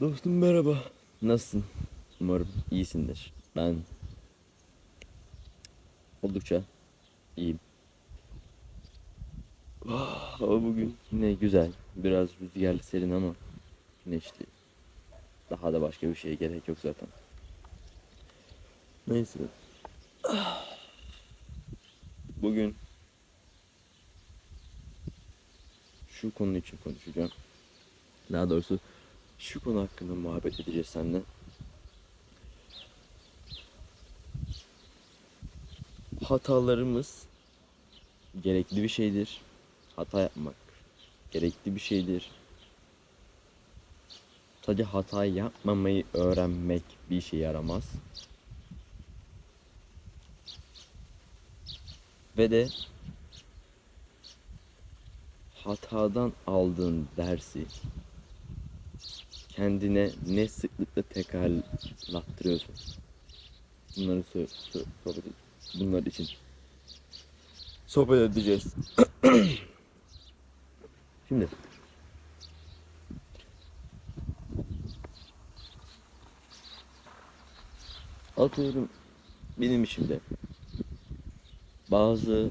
Dostum merhaba. Nasılsın? Umarım iyisindir. Ben oldukça iyiyim. Hava bugün yine güzel. Biraz rüzgarlı serin ama güneşli. Daha da başka bir şeye gerek yok zaten. Neyse. Ah. Bugün şu konu için konuşacağım. Daha doğrusu şu konu hakkında muhabbet edeceğiz seninle. Hatalarımız gerekli bir şeydir. Hata yapmak gerekli bir şeydir. Sadece hata yapmamayı öğrenmek bir işe yaramaz. Ve de hatadan aldığın dersi kendine ne sıklıkla tekrarlattırıyorsun. Bunları sö- sö- sohbet bunlar için sohbet edeceğiz. Şimdi atıyorum benim işimde bazı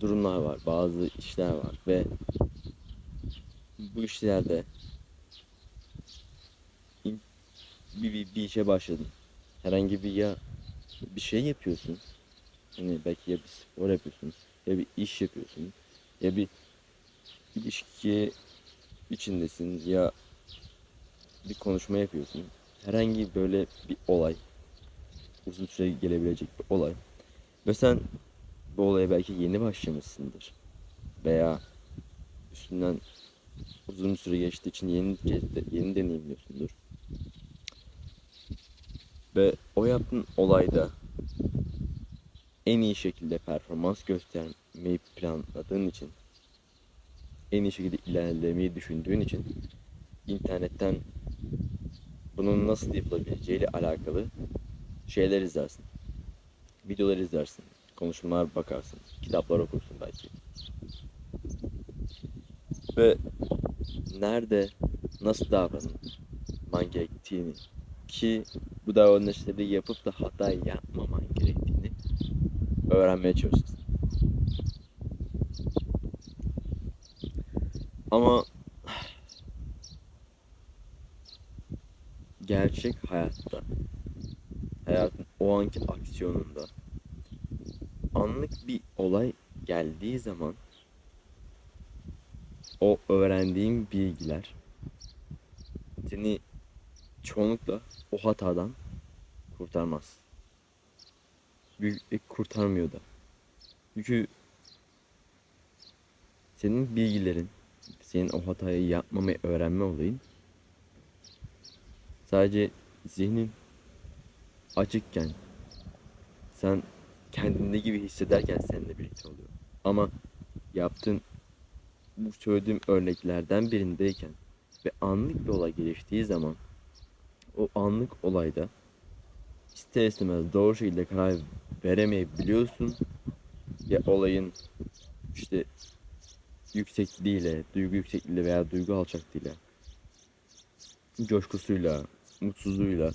durumlar var, bazı işler var ve bu işlerde bir, bir, bir işe başladın. Herhangi bir ya bir şey yapıyorsun. Hani belki ya bir spor yapıyorsun, ya bir iş yapıyorsun, ya bir ilişki içindesin ya bir konuşma yapıyorsun. Herhangi böyle bir olay, uzun süre gelebilecek bir olay. Ve sen bu olaya belki yeni başlamışsındır. Veya üstünden uzun süre geçtiği için yeni yeni deneyimliyorsundur. Ve o yaptığın olayda en iyi şekilde performans göstermeyi planladığın için en iyi şekilde ilerlemeyi düşündüğün için internetten bunun nasıl yapılabileceğiyle alakalı şeyler izlersin. Videolar izlersin. Konuşmalar bakarsın. Kitaplar okursun belki. Ve nerede nasıl davranman gerektiğini ki bu davranışları yapıp da hata yapmaman gerektiğini öğrenmeye çalışırsın. Ama gerçek hayatta hayatın o anki aksiyonunda anlık bir olay geldiği zaman o öğrendiğin bilgiler seni çoğunlukla o hatadan kurtarmaz. Büyük kurtarmıyor da. Çünkü senin bilgilerin, senin o hatayı yapmamayı öğrenme olayın sadece zihnin açıkken sen kendinde gibi hissederken seninle birlikte oluyor. Ama yaptığın bu söylediğim örneklerden birindeyken ve anlık bir olay geliştiği zaman o anlık olayda ister istemez doğru şekilde karar veremeyebiliyorsun ya olayın işte yüksekliğiyle, duygu yüksekliğiyle veya duygu alçaklığıyla coşkusuyla, mutsuzluğuyla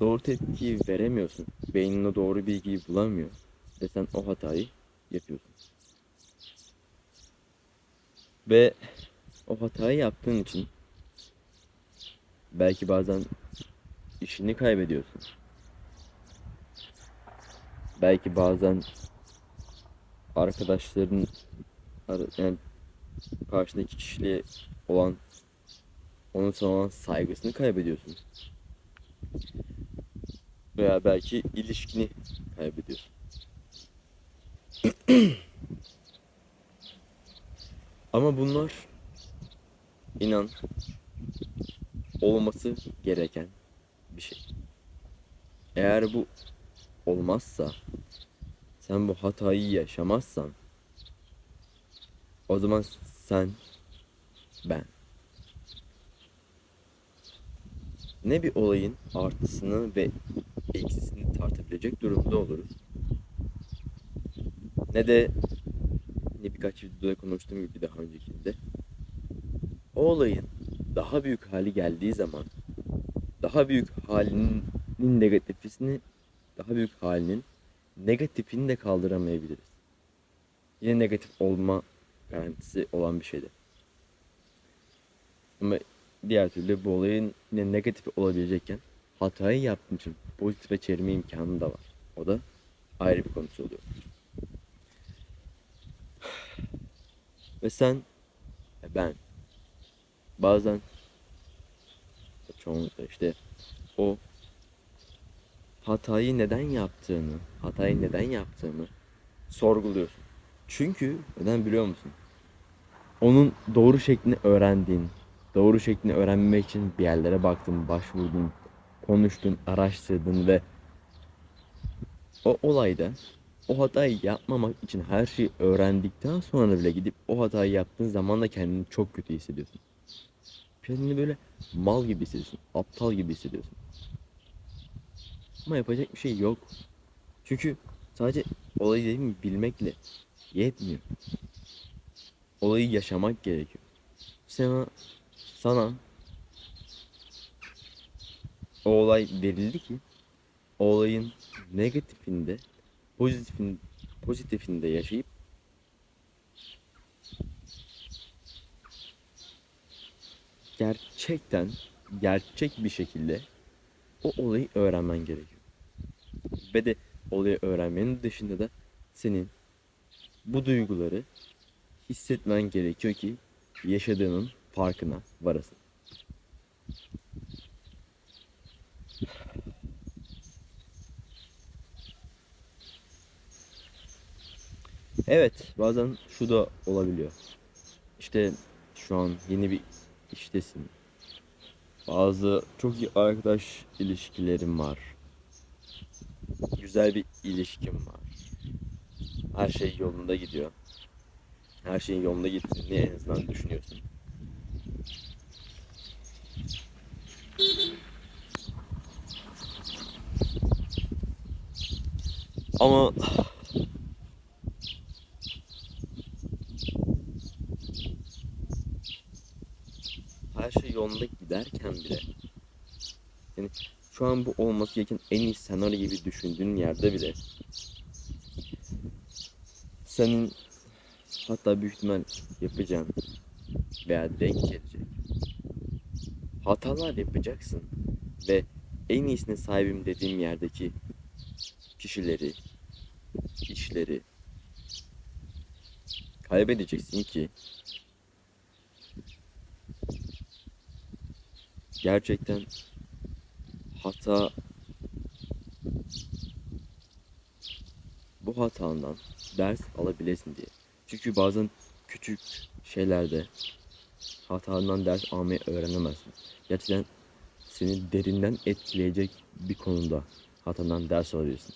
doğru tepkiyi veremiyorsun. Beynin o doğru bilgiyi bulamıyor. Ve sen o hatayı yapıyorsun. Ve o hatayı yaptığın için belki bazen işini kaybediyorsun. Belki bazen arkadaşların ar- yani karşındaki kişiliğe olan onun sana olan saygısını kaybediyorsun. Veya belki ilişkini kaybediyorsun. Ama bunlar inan olması gereken bir şey. Eğer bu olmazsa sen bu hatayı yaşamazsan o zaman sen ben ne bir olayın artısını ve eksisini tartabilecek durumda oluruz. Ne de ne birkaç videoda konuştuğum gibi daha öncekinde o olayın daha büyük hali geldiği zaman daha büyük halinin negatifini daha büyük halinin negatifini de kaldıramayabiliriz. Yine negatif olma garantisi olan bir şeydir. Ama diğer türlü bu olayın yine negatif olabilecekken hatayı yaptığın için pozitife çevirme imkanı da var. O da ayrı bir konusu oluyor. Ve sen ben bazen çoğunlukla işte o hatayı neden yaptığını, hatayı neden yaptığını sorguluyorsun. Çünkü neden biliyor musun? Onun doğru şeklini öğrendiğin, doğru şeklini öğrenmek için bir yerlere baktın, başvurdun, konuştun, araştırdın ve o olayda o hatayı yapmamak için her şeyi öğrendikten sonra bile gidip o hatayı yaptığın zaman da kendini çok kötü hissediyorsun. Kendini böyle mal gibi hissediyorsun, aptal gibi hissediyorsun. Ama yapacak bir şey yok. Çünkü sadece olayı dediğim gibi bilmekle yetmiyor. Olayı yaşamak gerekiyor. Sana, sana o olay verildi ki o olayın negatifinde pozitifin, pozitifinde yaşayıp gerçekten gerçek bir şekilde o olayı öğrenmen gerekiyor. Ve de olayı öğrenmenin dışında da senin bu duyguları hissetmen gerekiyor ki yaşadığının farkına varasın. Evet, bazen şu da olabiliyor. İşte şu an yeni bir iştesin. Bazı çok iyi arkadaş ilişkilerim var. Güzel bir ilişkim var. Her şey yolunda gidiyor. Her şeyin yolunda gittiğini en azından düşünüyorsun. Ama yolunda giderken bile yani şu an bu olması gereken en iyi senaryo gibi düşündüğün yerde bile senin hatta büyük ihtimal yapacağın veya denk gelecek hatalar yapacaksın ve en iyisine sahibim dediğim yerdeki kişileri, işleri kaybedeceksin ki gerçekten hata bu hatandan ders alabilesin diye. Çünkü bazen küçük şeylerde hatandan ders almayı öğrenemezsin. Gerçekten seni derinden etkileyecek bir konuda hatandan ders alabilirsin.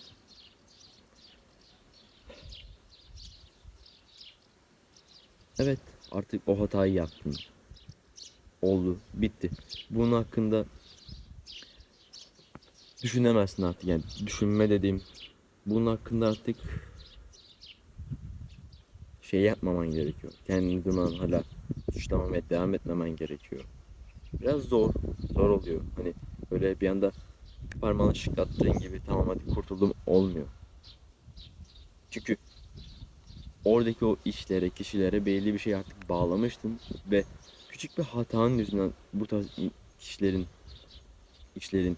Evet, artık o hatayı yaptın. Oldu, bitti. Bunun hakkında düşünemezsin artık. Yani düşünme dediğim bunun hakkında artık şey yapmaman gerekiyor. Kendini durmadan hala suçlamamaya devam etmemen gerekiyor. Biraz zor, zor oluyor. Hani böyle bir anda parmağını şıklattığın gibi tamam hadi kurtuldum olmuyor. Çünkü oradaki o işlere, kişilere belli bir şey artık bağlamıştın ve küçük bir hatanın yüzünden bu tarz kişilerin işlerin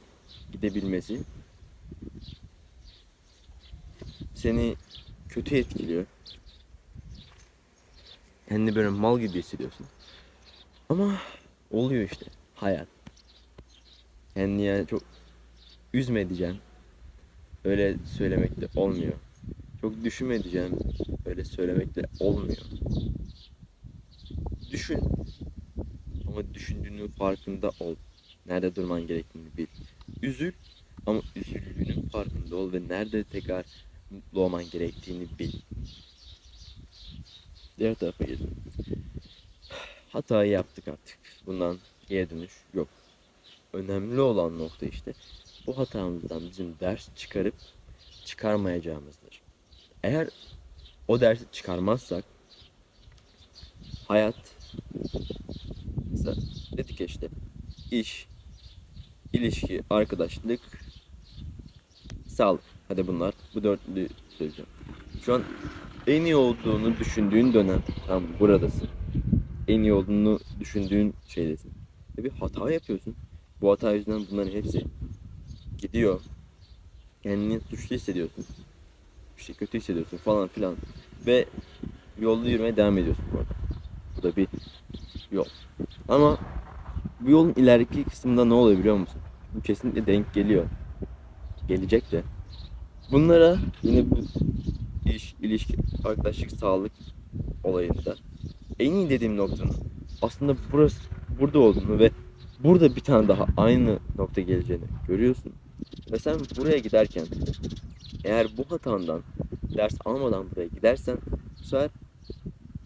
gidebilmesi seni kötü etkiliyor. Kendini böyle mal gibi hissediyorsun. Ama oluyor işte hayat. Kendini yani çok üzme diyeceğim. Öyle söylemek de olmuyor. Çok düşünme diyeceğim. Öyle söylemek de olmuyor. Düşün. Ama düşündüğünün farkında ol. Nerede durman gerektiğini bil. Üzül ama üzüldüğünün farkında ol ve nerede tekrar mutlu olman gerektiğini bil. Diğer tarafa gelelim. Hatayı yaptık artık. Bundan geri dönüş yok. Önemli olan nokta işte bu hatamızdan bizim ders çıkarıp çıkarmayacağımızdır. Eğer o dersi çıkarmazsak hayat mesela Dedik ya işte iş, ilişki, arkadaşlık, sağlık. Hadi bunlar bu dörtlü söyleyeceğim. Şu an en iyi olduğunu düşündüğün dönem tam buradasın. En iyi olduğunu düşündüğün şeydesin. Ve bir hata yapıyorsun. Bu hata yüzünden bunların hepsi gidiyor. Kendini suçlu hissediyorsun. İşte kötü hissediyorsun falan filan. Ve yolda yürümeye devam ediyorsun bu arada. Bu da bir yol. Ama bu yolun ileriki kısmında ne oluyor biliyor musun? Bu kesinlikle denk geliyor. Gelecek de. Bunlara yine bu iş, ilişki, arkadaşlık, sağlık olayında en iyi dediğim noktanın aslında burası burada olduğunu ve burada bir tane daha aynı nokta geleceğini görüyorsun. Ve sen buraya giderken eğer bu hatandan ders almadan buraya gidersen bu sefer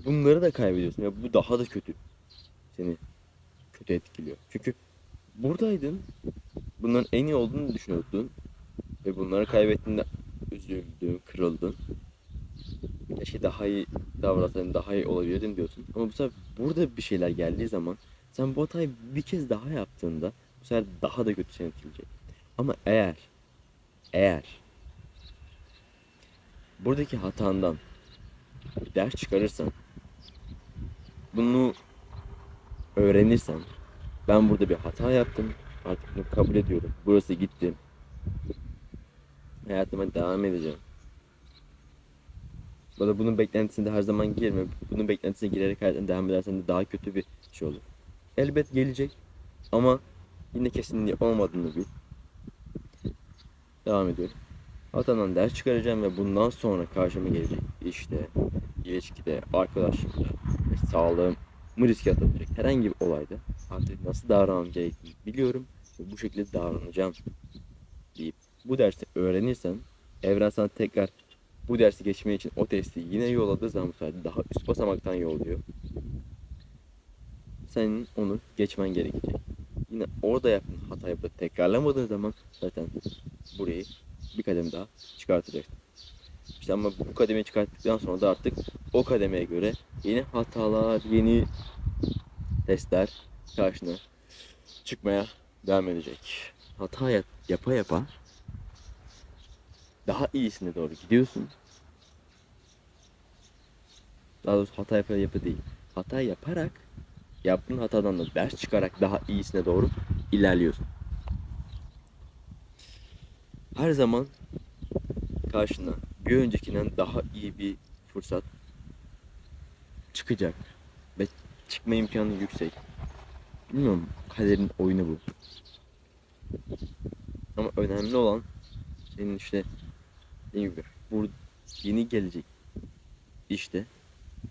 bunları da kaybediyorsun. Ya bu daha da kötü. Seni kötü etkiliyor. Çünkü buradaydın. Bunların en iyi olduğunu düşünüyordun. Ve bunları kaybettiğinde üzüldün, kırıldın. Keşke daha iyi davransaydın, daha iyi olabilirdin diyorsun. Ama bu sefer burada bir şeyler geldiği zaman sen bu hatayı bir kez daha yaptığında bu sefer daha da kötü seni etkileyecek. Ama eğer eğer buradaki hatandan ders çıkarırsan bunu öğrenirsen ben burada bir hata yaptım artık bunu kabul ediyorum. Burası gitti. Hayatıma devam edeceğim. Bu da bunun beklentisinde her zaman girme. Bunun beklentisine girerek hayatına devam edersen de daha kötü bir şey olur. Elbet gelecek ama yine kesinliği olmadığını bil. Devam ediyorum. Hatamdan ders çıkaracağım ve bundan sonra karşıma gelecek işte ilişkide, arkadaşlıkta ve sağlığımı riske atabilecek herhangi bir olayda artık nasıl davranmam biliyorum ve bu şekilde davranacağım deyip bu dersi öğrenirsen evren sana tekrar bu dersi geçmeye için o testi yine yolladığı zaman bu sefer daha üst basamaktan yolluyor. Senin onu geçmen gerekecek. Yine orada yaptığın hatayı tekrarlamadığın zaman zaten burayı bir kademe daha çıkartacaksın. İşte ama bu kademeyi çıkarttıktan sonra da artık o kademeye göre yeni hatalar, yeni testler karşına çıkmaya devam edecek. Hata yap, yapa yapa daha iyisine doğru gidiyorsun. Daha doğrusu hata yapa yapa değil. Hata yaparak yaptığın hatadan da ders çıkarak daha iyisine doğru ilerliyorsun. Her zaman karşına bir öncekinden daha iyi bir fırsat çıkacak ve çıkma imkanı yüksek. Bilmiyorum kaderin oyunu bu. Ama önemli olan senin işte ne gibi bu yeni gelecek işte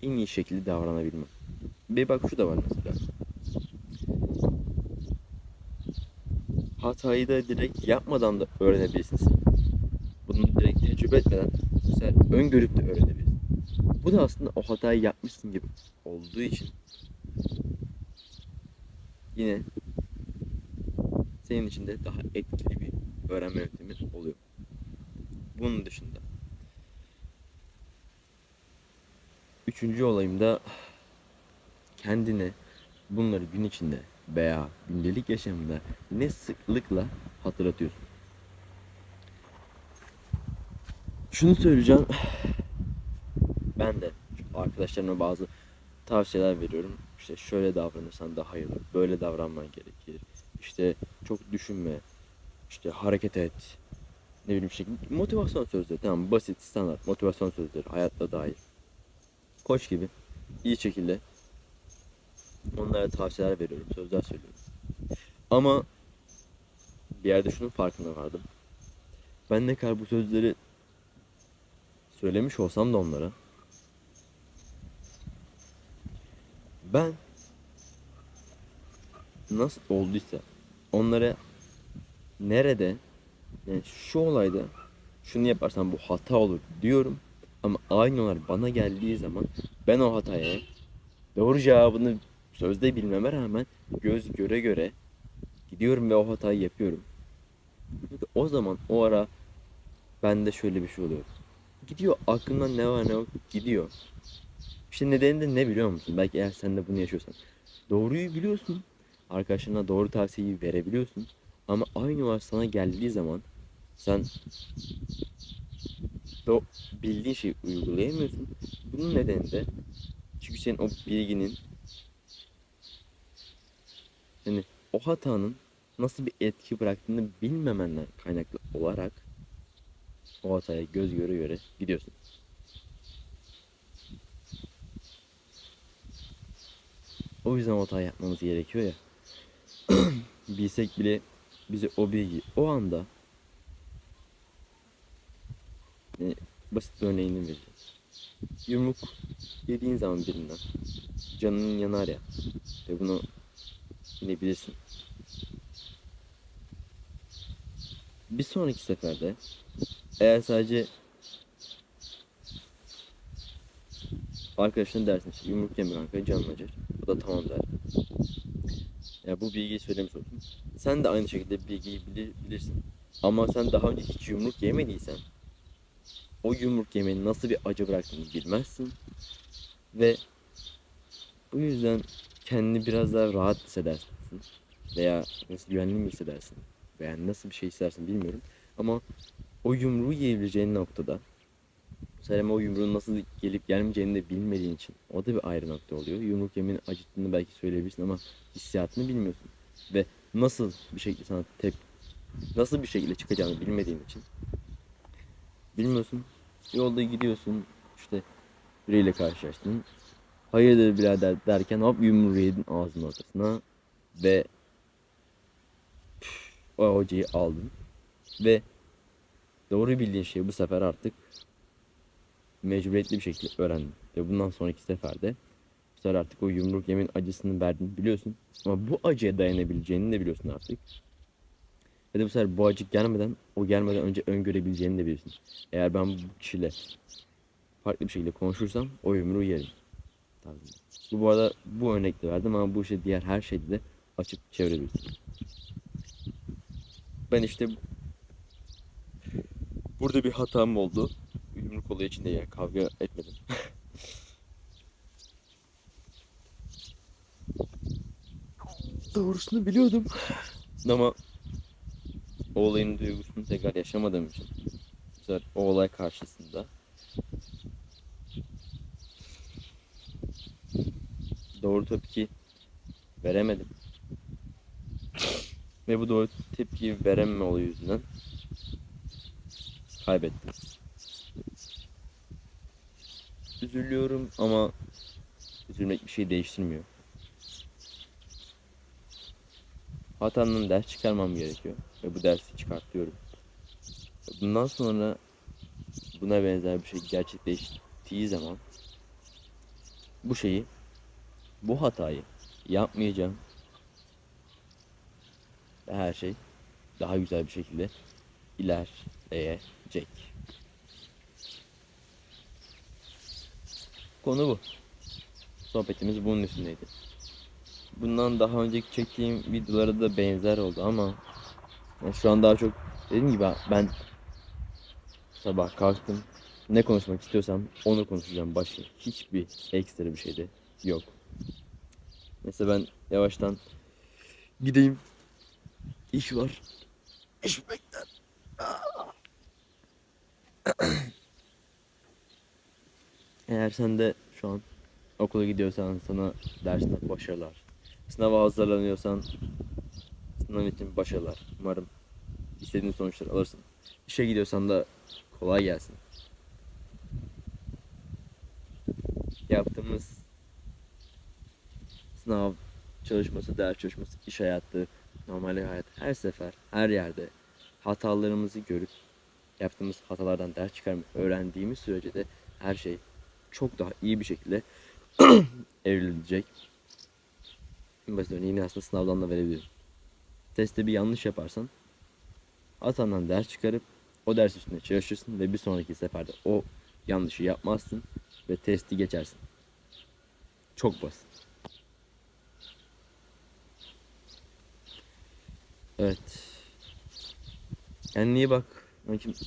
en iyi şekilde davranabilmen. Bir bak şu da var mesela. Hatayı da direkt yapmadan da öğrenebilirsin sen. Bunu direkt tecrübe etmeden mesela öngörüp de öğrenebilirsin. Bu da aslında o hatayı yapmışsın gibi olduğu için yine senin için de daha etkili bir öğrenme yöntemi oluyor. Bunun dışında Üçüncü olayımda kendine bunları gün içinde veya gündelik yaşamında ne sıklıkla hatırlatıyorsun. Şunu söyleyeceğim. Ben de arkadaşlarıma bazı tavsiyeler veriyorum. İşte şöyle davranırsan daha iyi olur. Böyle davranman gerekir. İşte çok düşünme. İşte hareket et. Ne bileyim şey. Motivasyon sözleri. Tamam basit standart motivasyon sözleri. Hayatta dahil. Koç gibi iyi şekilde onlara tavsiyeler veriyorum, sözler söylüyorum. Ama bir yerde şunun farkına vardım. Ben ne kadar bu sözleri söylemiş olsam da onlara ben nasıl olduysa onlara nerede yani şu olayda şunu yaparsan bu hata olur diyorum ama aynı olarak bana geldiği zaman ben o hataya doğru cevabını sözde bilmeme rağmen göz göre göre gidiyorum ve o hatayı yapıyorum. O zaman o ara bende şöyle bir şey oluyor. Gidiyor aklımdan ne var ne yok gidiyor. İşte nedeni de ne biliyor musun? Belki eğer sen de bunu yaşıyorsan. Doğruyu biliyorsun arkadaşlarına doğru tavsiyeyi verebiliyorsun. Ama aynı var sana geldiği zaman sen o bildiğin şeyi uygulayamıyorsun. Bunun nedeni de çünkü senin o bilginin yani o hatanın nasıl bir etki bıraktığını bilmemenden kaynaklı olarak o hataya göz göre göre gidiyorsun. O yüzden o hatayı yapmamız gerekiyor ya. Bilsek bile bize o bilgi o anda yani basit bir örneğini vereceğim. Yumruk yediğin zaman birinden canının yanar ya ve bunu yine bilirsin. Bir sonraki seferde eğer sadece arkadaşına dersin işte yumruk yeme kanka canın acır. O da tamam der. Ya bu bilgiyi söylemiş oldum. Sen de aynı şekilde bilgiyi bilir, bilirsin. Ama sen daha önce hiç yumruk yemediysen o yumruk yemenin nasıl bir acı bıraktığını bilmezsin. Ve bu yüzden kendini biraz daha rahat hissedersin. Veya nasıl güvenli mi hissedersin? Veya nasıl bir şey istersin bilmiyorum. Ama o yumruğu yiyebileceğin noktada sen ama o yumruğun nasıl gelip gelmeyeceğini de bilmediğin için o da bir ayrı nokta oluyor. Yumruk yemenin acıttığını belki söyleyebilirsin ama hissiyatını bilmiyorsun. Ve nasıl bir şekilde sana tep nasıl bir şekilde çıkacağını bilmediğin için bilmiyorsun. Yolda gidiyorsun işte biriyle karşılaştın. Hayırdır birader derken hop yumruğu yedin ağzının ortasına ve püf, o hocayı aldın ve doğru bildiğin şeyi bu sefer artık mecburiyetli bir şekilde öğrendin. Ve bundan sonraki seferde bu sefer artık o yumruk yemin acısını verdiğini biliyorsun. Ama bu acıya dayanabileceğini de biliyorsun artık. Ve de bu sefer bu acı gelmeden, o gelmeden önce öngörebileceğini de biliyorsun. Eğer ben bu kişiyle farklı bir şekilde konuşursam o yumruğu yerim. Tarzında. Bu, bu arada bu örnekte verdim ama bu işte diğer her şeyde de açıp çevirebilirsin. Ben işte burada bir hatam oldu. Yumruk olayı içinde yani kavga etmedim. Doğrusunu biliyordum. Ama o olayın duygusunu tekrar yaşamadığım için sefer o olay karşısında doğru tepki veremedim. Ve bu doğru tepki verememe olayı yüzünden kaybettim. Üzülüyorum ama üzülmek bir şey değiştirmiyor. Hatamdan ders çıkarmam gerekiyor ve bu dersi çıkartıyorum. Bundan sonra buna benzer bir şey gerçekleştiği zaman bu şeyi, bu hatayı yapmayacağım ve her şey daha güzel bir şekilde ilerleyecek. Konu bu. Sohbetimiz bunun üstündeydi. Bundan daha önceki çektiğim videolara da benzer oldu ama yani şu an daha çok dediğim gibi ben sabah kalktım. Ne konuşmak istiyorsam onu konuşacağım. Başka hiçbir ekstra bir şey de yok. Mesela ben yavaştan gideyim. İş var. İş bekler. Eğer sen de şu an okula gidiyorsan sana dersinde başarılar. Sınava hazırlanıyorsan sınav için başarılar. Umarım istediğin sonuçları alırsın. İşe gidiyorsan da kolay gelsin. Yaptığımız sınav çalışması, ders çalışması, iş hayatı, normal hayat her sefer, her yerde hatalarımızı görüp yaptığımız hatalardan ders çıkarmayı öğrendiğimiz sürece de her şey çok daha iyi bir şekilde evrilecek. Basit örneğini aslında sınavdan da verebilirim. Testte bir yanlış yaparsan hatandan ders çıkarıp o ders üstüne çalışırsın ve bir sonraki seferde o yanlışı yapmazsın ve testi geçersin. Çok basit. Evet. Kendine iyi bak. Bakayım.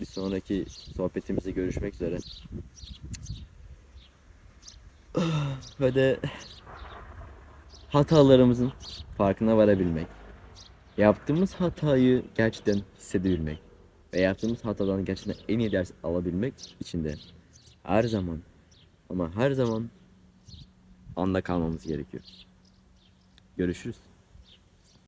Bir sonraki sohbetimizde görüşmek üzere. Ve de hatalarımızın farkına varabilmek, yaptığımız hatayı gerçekten hissedebilmek ve yaptığımız hatadan gerçekten en iyi ders alabilmek için de her zaman ama her zaman anda kalmamız gerekiyor. Görüşürüz.